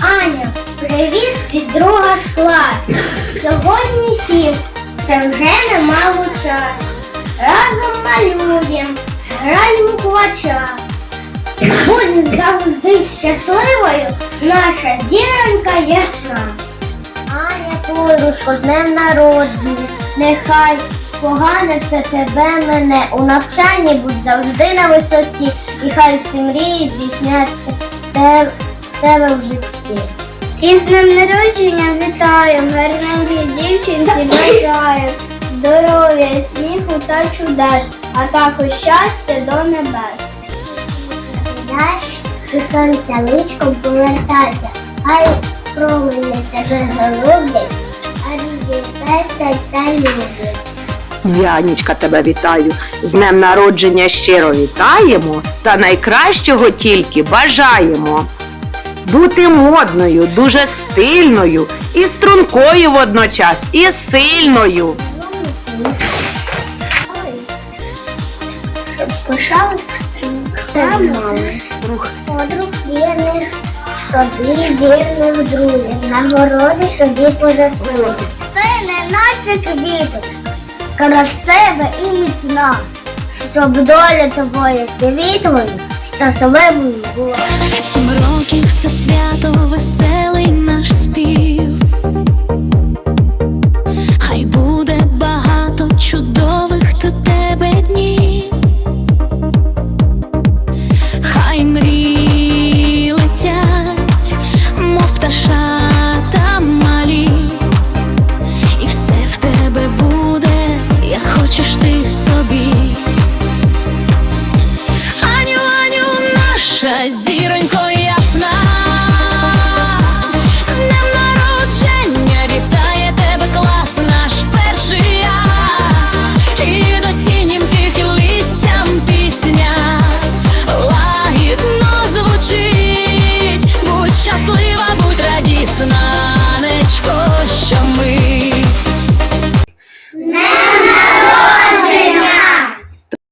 Аня, привіт від друга з класу. Сьогодні сім. Це вже немало часу. Разом малюємо, граємо у кулача. Будь завжди щасливою, наша зіронька ясна. Аня, подружко, з днем народження. Нехай погане все тебе мене. У навчанні будь завжди на висоті, і хай всі мрії здійсняться в тебе в житті. І днем народження вітаємо, гарненькій дівчинці бажаємо здоров'я, сміху та чудес, а також щастя до небес. Ти сонця личком повертайся, хай промені тебе голублять, а рідні пестять та люблять. Янічка, тебе вітаю. З днем народження щиро вітаємо та найкращого тільки бажаємо. Бути модною, дуже стильною і стрункою водночас, і сильною. Пишалась Подруг вірних, тобі вірних друзів, нагороди тобі позасують. Ти не наче квіточка, красива і міцна, щоб доля твоя світлою щасливою була. Сім років. хочеш ти собі, Аню, Аню, наша зі.